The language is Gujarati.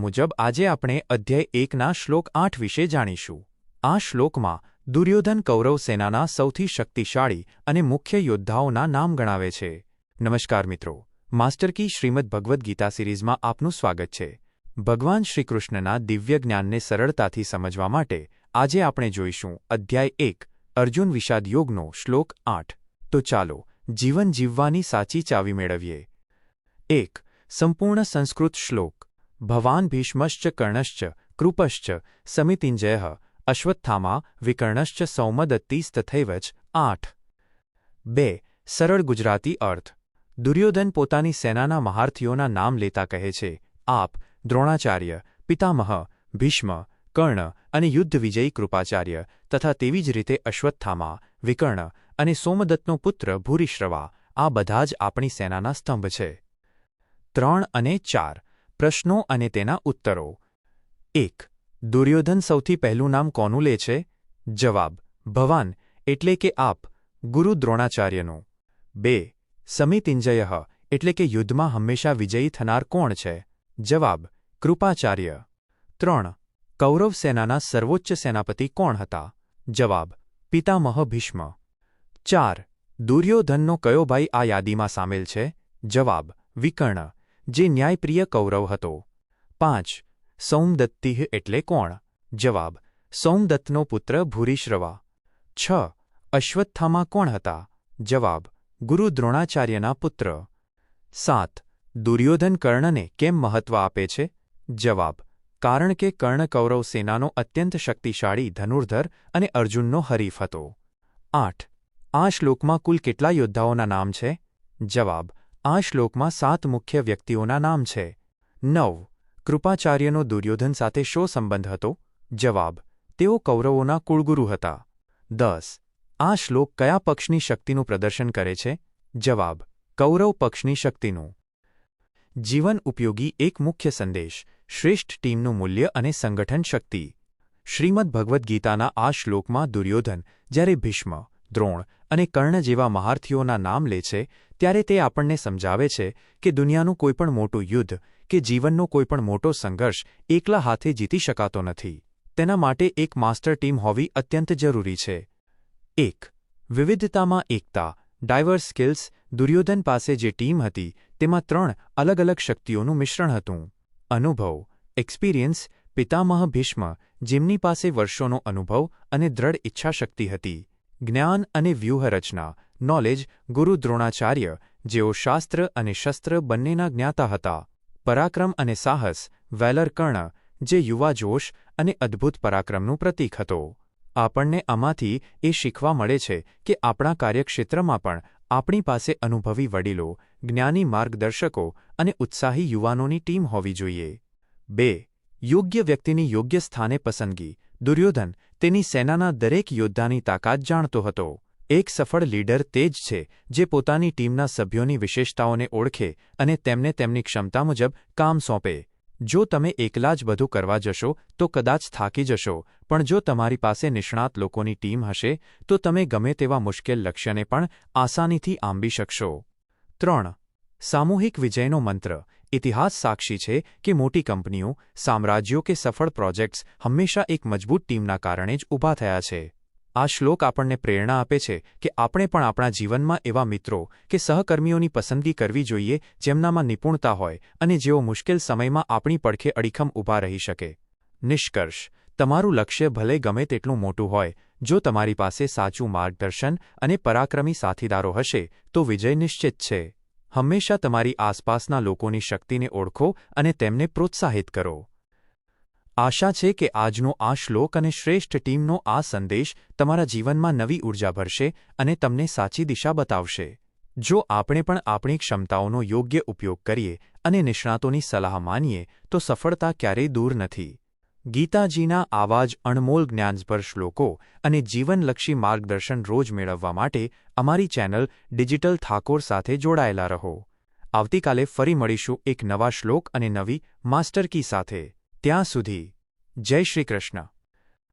મુજબ આજે આપણે અધ્યાય એકના શ્લોક આઠ વિશે જાણીશું. આ શ્લોકમાં દુર્યોધન કૌરવ સેનાના સૌથી શક્તિશાળી અને મુખ્ય યોદ્ધાઓના નામ ગણાવે છે. નમસ્કાર મિત્રો, માસ્ટર કી શ્રીમદ ભગવદ્ ગીતા સિરીઝમાં આપનું સ્વાગત છે. ભગવાન શ્રીકૃષ્ણના દિવ્ય જ્ઞાનને સરળતાથી સમજવા માટે આજે આપણે જોઈશું અધ્યાય એક, અર્જુન વિષાદ યોગનો શ્લોક આઠ. તો ચાલો, જીવન જીવવાની સાચી ચાવી મેળવીએ. એક, સંપૂર્ણ સંસ્કૃત શ્લોક. ભવાન ભીષ્મશ્ચ કર્ણશ્ચ કૃપશ્ચ સમિતિંજય અશ્વત્થામા વિકર્ણશ્ચ સૌમદત્તિસ્તથૈવ જ આઠ બે સરળ ગુજરાતી અર્થ દુર્યોધન પોતાની સેનાના મહારથીઓના નામ લેતા કહે છે આપ દ્રોણાચાર્ય પિતામહ ભીષ્મ કર્ણ અને યુદ્ધ વિજયી કૃપાચાર્ય તથા તેવી જ રીતે અશ્વત્થામા વિકર્ણ અને સોમદત્તનો પુત્ર ભૂરિશ્રવા આ બધા જ આપણી સેનાના સ્તંભ છે ત્રણ અને ચાર પ્રશ્નો અને તેના ઉત્તરો. એક, દુર્યોધન સૌથી પહેલું નામ કોનું લે છે? જવાબ, ભવાન, એટલે કે આપ, ગુરુ દ્રોણાચાર્યનું. બે, સમિતિંજય, એટલે કે યુદ્ધમાં હંમેશા વિજયી થનાર કોણ છે? જવાબ, કૃપાચાર્ય. ત્રણ, કૌરવ સેનાના સર્વોચ્ચ સેનાપતિ કોણ હતા? જવાબ, પિતામહ ભીષ્મ. ચાર, દુર્યોધનનો કયો ભાઈ આ યાદીમાં સામેલ છે? જવાબ, વિકર્ણ. જે ન્યાયપ્રિય કૌરવ હતો. પાંચ સૌમદત્તિહ એટલે કોણ? જવાબ, સૌમદત્તનો પુત્ર ભૂરીશ્રવા. છ, અશ્વત્થામા કોણ હતા? જવાબ, ગુરુ દ્રોણાચાર્યના પુત્ર. સાત, દુર્યોધન કર્ણને કેમ મહત્વ આપે છે? જવાબ, કારણ કે કર્ણ કૌરવ સેનાનો અત્યંત શક્તિશાળી ધનુર્ધર અને અર્જુનનો હરીફ હતો. આઠ, આ શ્લોકમાં કુલ કેટલા યોદ્ધાઓના નામ છે? જવાબ આ શ્લોકમાં સાત મુખ્ય વ્યક્તિઓના નામ છે. નવ. કૃપાચાર્યનો દુર્યોધન સાથે શો સંબંધ હતો? જવાબ. તેઓ કૌરવોના કુળગુરુ હતા. દસ. આ શ્લોક કયા પક્ષની શક્તિનું પ્રદર્શન કરે છે? જવાબ. કૌરવ પક્ષની શક્તિનું. જીવન ઉપયોગી એક મુખ્ય સંદેશ, શ્રેષ્ઠ ટીમનું મૂલ્ય અને સંગઠન શક્તિ. શ્રીમદ ભગવદ્ ગીતાના આ શ્લોકમાં દુર્યોધન, જ્યારે ભીષ્મ દ્રોણ અને કર્ણ જેવા મહારથીઓના નામ લે છે, ત્યારે તે આપણને સમજાવે છે કે દુનિયાનું કોઈપણ મોટું યુદ્ધ કે જીવનનો કોઈપણ મોટો સંઘર્ષ એકલા હાથે જીતી શકાતો નથી. તેના માટે એક માસ્ટર ટીમ હોવી અત્યંત જરૂરી છે. એક, વિવિધતામાં એકતા, ડાયવર્સ સ્કિલ્સ, દુર્યોધન પાસે જે ટીમ હતી, તેમાં ત્રણ અલગ અલગ શક્તિઓનું મિશ્રણ હતું. અનુભવ, એક્સપિરિયન્સ, પિતામહ ભીષ્મ, જેમની પાસે વર્ષોનો અનુભવ અને દ્રઢ ઇચ્છાશક્તિ હતી. જ્ઞાન અને વ્યૂહરચના નોલેજ ગુરુ દ્રોણાચાર્ય, જેઓ શાસ્ત્ર અને શસ્ત્ર બંનેના જ્ઞાતા હતા. પરાક્રમ અને સાહસ, વેલર કર્ણ, જે યુવા જોશ અને અદ્ભુત પરાક્રમનું પ્રતીક હતો. આપણને આમાંથી એ શીખવા મળે છે કે આપણા કાર્યક્ષેત્રમાં પણ આપણી પાસે અનુભવી વડીલો, જ્ઞાની માર્ગદર્શકો અને ઉત્સાહી યુવાનોની ટીમ હોવી જોઈએ. બે, યોગ્ય વ્યક્તિની યોગ્ય સ્થાને પસંદગી, દુર્યોધન તેની સેનાના દરેક યોદ્ધાની તાકાત જાણતો હતો. એક સફળ લીડર તે જ છે, જે પોતાની ટીમના સભ્યોની વિશેષતાઓને ઓળખે અને તેમને તેમની ક્ષમતા મુજબ કામ સોંપે. જો તમે એકલા જ બધું કરવા જશો, તો કદાચ થાકી જશો, પણ જો તમારી પાસે નિષ્ણાત લોકોની ટીમ હશે, તો તમે ગમે તેવા મુશ્કેલ લક્ષ્યને પણ આસાનીથી આંબી શકશો. ત્રણ. સામૂહિક વિજયનો મંત્ર. ઇતિહાસ સાક્ષી છે કે મોટી કંપનીઓ, સામ્રાજ્યો કે સફળ પ્રોજેક્ટ્સ હંમેશા એક મજબૂત ટીમના કારણે જ ઊભા થયા છે. આ શ્લોક આપણને પ્રેરણા આપે છે કે આપણે પણ આપણા જીવનમાં એવા મિત્રો કે સહકર્મીઓની પસંદગી કરવી જોઈએ જેમનામાં નિપુણતા હોય અને જેઓ મુશ્કેલ સમયમાં આપણી પડખે અડીખમ ઊભા રહી શકે. નિષ્કર્ષ, તમારું લક્ષ્ય ભલે ગમે તેટલું મોટું હોય, જો તમારી પાસે સાચું માર્ગદર્શન અને પરાક્રમી સાથીદારો હશે, તો વિજય નિશ્ચિત છે. હંમેશા તમારી આસપાસના લોકોની શક્તિને ઓળખો અને તેમને પ્રોત્સાહિત કરો. આશા છે કે આજનો આ શ્લોક અને શ્રેષ્ઠ ટીમનો આ સંદેશ તમારા જીવનમાં નવી ઊર્જા ભરશે અને તમને સાચી દિશા બતાવશે. જો આપણે પણ આપણી ક્ષમતાઓનો યોગ્ય ઉપયોગ કરીએ અને નિષ્ણાતોની સલાહ માનીએ, તો સફળતા ક્યારેય દૂર નથી. ગીતાજીના આવા જ અણમોલ જ્ઞાનસ્ભર શ્લોકો અને જીવનલક્ષી માર્ગદર્શન રોજ મેળવવા માટે અમારી ચેનલ ડિજિટલ ઠાકોર સાથે જોડાયેલા રહો. આવતીકાલે ફરી મળીશું એક નવા શ્લોક અને નવી માસ્ટર કી સાથે. ત્યાં સુધી, જય શ્રી કૃષ્ણ.